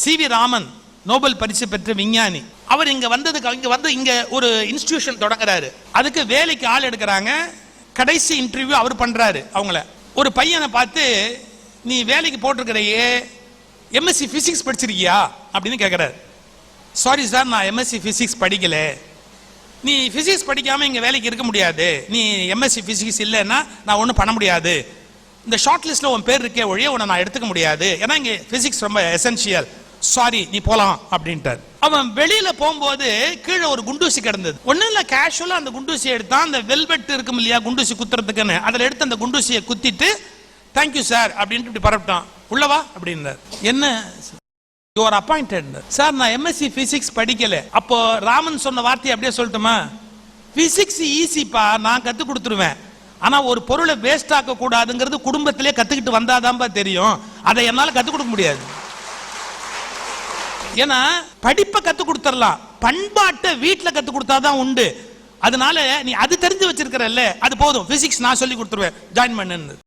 C V Raman Nobel பரிசு பெற்ற விஞ்ஞானி. அவர் இங்க வந்ததுக்கு இங்க வந்து இங்க ஒரு இன்ஸ்டிடியூஷன் தொடங்குறாரு. அதுக்கு வேலைக்கு ஆள் எடுக்கிறாங்க. கடைசி இன்டர்வியூ அவர் பண்றாரு அவங்கள. ஒரு பையனை பார்த்து நீ வேலைக்கு போட்டிருக்கிறையே எம்எஸ்சி பிசிக்ஸ் படிச்சிருக்கியா? அப்படின்னு கேட்குறாரு சாரி சார் நான் எம்எஸ்சி பிசிக்ஸ் படிக்கல. நீ பிசிக்ஸ் படிக்காமல் இங்கே வேலைக்கு இருக்க முடியாது. நீ எம்எஸ்சி பிசிக்ஸ் இல்லைன்னா நான் ஒன்றும் பண்ண முடியாது. இந்த ஷார்ட் லிஸ்ட்டில் உன் பேர் இருக்கே ஒழிய உன்னை நான் எடுத்துக்க முடியாது. ஏன்னா இங்கே பிசிக்ஸ் ரொம்ப எசென்ஷியல் சாரி நீ போலாம் அப்படின்ட்டார். அவன் வெளியில போகும்போது கீழே ஒரு குண்டூசி கிடந்தது. ஒண்ணும் இல்ல கேஷுவலா அந்த குண்டூசியை எடுத்தான். அந்த வெல்வெட் இருக்கும் இல்லையா குண்டூசி குத்துறதுக்குன்னு. அதுல எடுத்து அந்த குண்டூசியை குத்திட்டு தேங்க்யூ சார் அப்படின்ட்டு இப்படி பரப்பிட்டான். உள்ளவா அப்படின்னார். என்ன? யுவர் அப்பாயிண்டட் சார் நான் எம்எஸ்சி பிசிக்ஸ் படிக்கல. அப்போ ராமன் சொன்ன வார்த்தையை அப்படியே சொல்லட்டுமா? பிசிக்ஸ் ஈஸிப்பா நான் கத்து கொடுத்துருவேன். ஆனா ஒரு பொருளை வேஸ்ட் ஆக்க கூடாதுங்கிறது குடும்பத்திலே கத்துக்கிட்டு வந்தாதான்பா தெரியும். அதை என்னால கற்றுக் கொடுக்க முடியாது. ஏன்னா படிப்பை கத்து கொடுத்துடலாம். பண்பாட்டை வீட்டில் கத்து கொடுத்தாதான் உண்டு. அதனால நீ அது தெரிஞ்சு வச்சிருக்கிறல்ல அது போதும். பிசிக்ஸ் நான் சொல்லி கொடுத்துருவேன். ஜாயின் பண்ணுன்னு.